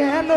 গেল